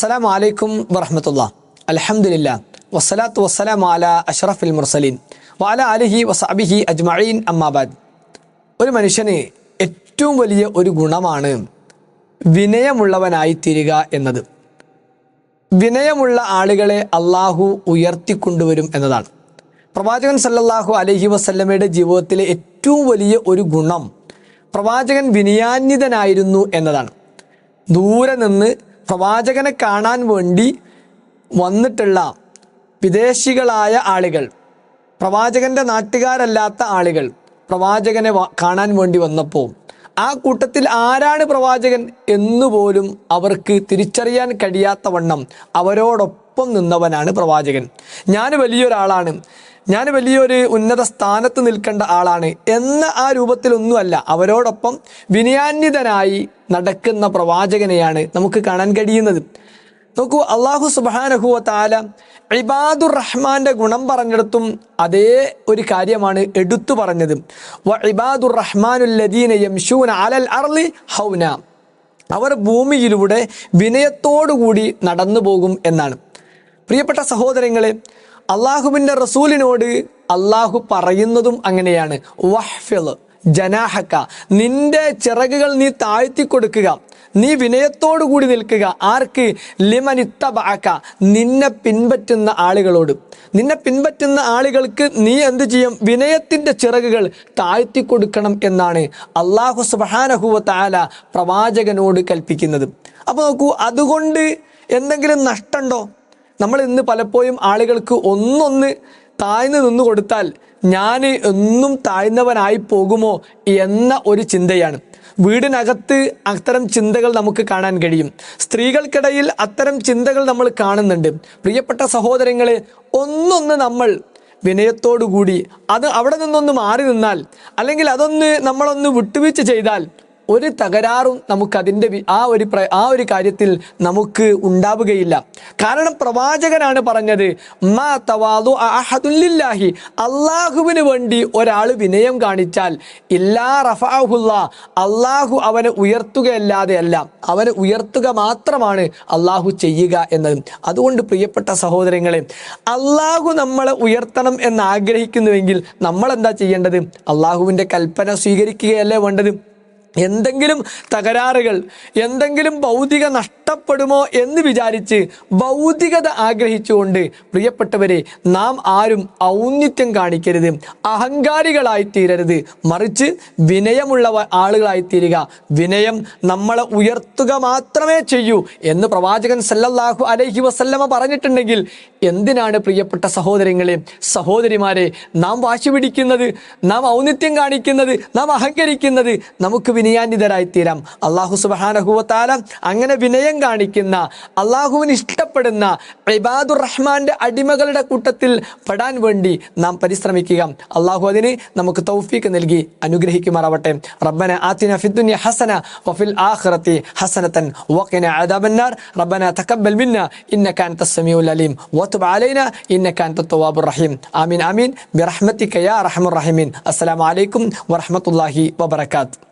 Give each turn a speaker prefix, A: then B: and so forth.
A: അസ്സലാമു അലൈക്കും വറഹമത്തുള്ള. അലഹമുല്ല വസ്സലാത്തു വസ്സലാം അല അഷ്റഫുൽ മുർസലീൻ. വാല അലിഹി വസാബിഹി അജ്മഈൻ അമ്മാബാദ് ഒരു മനുഷ്യന് ഏറ്റവും വലിയ ഒരു ഗുണമാണ് വിനയമുള്ളവനായി തീരുക എന്നത്. വിനയമുള്ള ആളുകളെ അള്ളാഹു ഉയർത്തിക്കൊണ്ടുവരും എന്നതാണ്. പ്രവാചകൻ സല്ലല്ലാഹു അലഹി വസല്ലമയുടെ ജീവിതത്തിലെ ഏറ്റവും വലിയ ഒരു ഗുണം പ്രവാചകൻ വിനയാന്വിതനായിരുന്നു എന്നതാണ്. ദൂരെ നിന്ന് പ്രവാചകനെ കാണാൻ വേണ്ടി വന്നിട്ടുള്ള വിദേശികളായ ആളുകൾ പ്രവാചകന്റെ നാട്ടുകാരല്ലാത്ത ആളുകൾ പ്രവാചകനെ കാണാൻ വേണ്ടി വന്നപ്പോൾ ആ കൂട്ടത്തിൽ ആരാണ് പ്രവാചകൻ എന്നുപോലും അവർക്ക് തിരിച്ചറിയാൻ കഴിയാത്ത വണ്ണം അവരോടൊപ്പം നിന്നവനാണ് പ്രവാചകൻ. ഞാൻ വലിയൊരാളാണ്. ഞാൻ വലിയൊരു ഉന്നത സ്ഥാനത്ത് നിൽക്കേണ്ട ആളാണ് എന്ന ആ രൂപത്തിലൊന്നുമല്ല. അവരോടൊപ്പം വിനയാന്വിതനായി നടക്കുന്ന പ്രവാചകനെയാണ് നമുക്ക് കാണാൻ കഴിയുന്നത്. നോക്കൂ അള്ളാഹു സുബാനഹുവ താല ഇബാദുർ റഹ്മാന്റെ ഗുണം പറഞ്ഞിടത്തും അതേ ഒരു കാര്യമാണ് എടുത്തു പറഞ്ഞത്. ഇബാദുർ റഹ്മാനുല്ലദീന യംശൂന അലൽ ഹൗന. അവർ ഭൂമിയിലൂടെ വിനയത്തോടുകൂടി നടന്നു പോകും എന്നാണ്. പ്രിയപ്പെട്ട സഹോദരങ്ങളെ അള്ളാഹുവിന്റെ റസൂലിനോട് അള്ളാഹു പറയുന്നതും അങ്ങനെയാണ്. വഹ്ഫിൽ ജനാഹക്ക നിന്റെ ചിറകുകൾ നീ താഴ്ത്തി കൊടുക്കുക. നീ വിനയത്തോടു കൂടി നിൽക്കുക. ആർക്ക്? ലിമനിത്തബാക്ക നിന്നെ പിൻപറ്റുന്ന ആളുകളോട്. നിന്നെ പിൻപറ്റുന്ന ആളുകൾക്ക് നീ എന്ത് ചെയ്യും? വിനയത്തിന്റെ ചിറകുകൾ താഴ്ത്തി കൊടുക്കണം എന്നാണ് അള്ളാഹു സുബാനഹുവ താല പ്രവാചകനോട് കൽപ്പിക്കുന്നത്. അപ്പോൾ നോക്കൂ അതുകൊണ്ട് എന്തെങ്കിലും നഷ്ടമുണ്ടോ? നമ്മൾ ഇന്ന് പലപ്പോഴും ആളുകൾക്ക് ഒന്നൊന്ന് താഴ്ന്നു നിന്ന് കൊടുത്താൽ ഞാൻ എന്നും താഴ്ന്നവനായി പോകുമോ എന്ന ഒരു ചിന്തയാണ്. വീടിനകത്ത് അത്തരം ചിന്തകൾ നമുക്ക് കാണാൻ കഴിയും. സ്ത്രീകൾക്കിടയിൽ അത്തരം ചിന്തകൾ നമ്മൾ കാണുന്നുണ്ട്. പ്രിയപ്പെട്ട സഹോദരങ്ങളെ ഒന്നൊന്ന് നമ്മൾ വിനയത്തോടുകൂടി അത് അവിടെ നിന്നൊന്ന് മാറി നിന്നാൽ അല്ലെങ്കിൽ അതൊന്ന് നമ്മളൊന്ന് വിട്ടുവീഴ്ച ചെയ്താൽ ഒരു തകരാറും നമുക്ക് അതിന്റെ ആ ഒരു ആ ഒരു കാര്യത്തിൽ നമുക്ക് ഉണ്ടാവുകയില്ല. കാരണം പ്രവാചകനാണ് പറഞ്ഞത് മാ തവാദു അഹദുല്ലാഹി അള്ളാഹുവിന് വേണ്ടി ഒരാൾ വിനയം കാണിച്ചാൽ ഇല്ലാ റഫാഹുല്ല അള്ളാഹു അവനെ ഉയർത്തുകയല്ലാതെ അല്ല അവനെ ഉയർത്തുക മാത്രമാണ് അള്ളാഹു ചെയ്യുക എന്നത്. അതുകൊണ്ട് പ്രിയപ്പെട്ട സഹോദരങ്ങളെ അള്ളാഹു നമ്മളെ ഉയർത്തണം എന്ന് ആഗ്രഹിക്കുന്നുവെങ്കിൽ നമ്മൾ എന്താ ചെയ്യേണ്ടത്? അള്ളാഹുവിന്റെ കൽപ്പന സ്വീകരിക്കുകയല്ലേ വേണ്ടത്? എന്തെങ്കിലും തകരാറുകൾ എന്തെങ്കിലും ഭൗതിക നഷ്ടപ്പെടുമോ എന്ന് വിചാരിച്ച് ഭൗതികത ആഗ്രഹിച്ചുകൊണ്ട് പ്രിയപ്പെട്ടവരെ നാം ആരും ഔന്നിത്യം കാണിക്കരുത്. അഹങ്കാരികളായി തീരരുത്. മറിച്ച് വിനയമുള്ള ആളുകളായി തീരുക. വിനയം നമ്മളെ ഉയർത്തുക മാത്രമേ ചെയ്യൂ എന്ന് പ്രവാചകൻ സല്ലല്ലാഹു അലൈഹി വസല്ലമ പറഞ്ഞിട്ടുണ്ടെങ്കിൽ എന്തിനാണ് പ്രിയപ്പെട്ട സഹോദരങ്ങളെ സഹോദരിമാരെ നാം വാശി പിടിക്കുന്നത്? നാം ഔന്നിത്യം കാണിക്കുന്നത്? നാം അഹങ്കരിക്കുന്നത്? നമുക്ക് വിനയാന്വിതരായി തീരാം അള്ളാഹു സുബാനഹുവത്താല അങ്ങനെ വിനയം കാണിക്കുന്ന അള്ളാഹുവിന് ഇഷ്ടപ്പെടുന്ന ഇബാദുർ റഹ്മാന്റെ അടിമകളുടെ കൂട്ടത്തിൽ പെടാൻ വേണ്ടി നാം പരിശ്രമിക്കുക. അള്ളാഹു അതിന് നമുക്ക് തൗഫീക്ക് നൽകി അനുഗ്രഹിക്കുമാറാവട്ടെ. റബ്ബന ആത്തിന ഫിദ്ദുനിയ ഹസന വഫിൽ ആഖിറതി ഹസനതൻ വഖിന അദാബന്നാർ. റബ്ബന തഖബ്ബൽ മിന്ന ഇന്നക അൻത സമീഉൽ അലീം. വതുബ് അലൈന ഇന്നക അൻത തവ്വാബുർ റഹീം. ആമീൻ ആമീൻ. ബിറഹ്മതിക യാ റഹ്മുർ റഹീമീൻ. അസ്സലാമു അലൈക്കും വറഹ്മത്തുള്ളാഹി വബറകാതുഹു.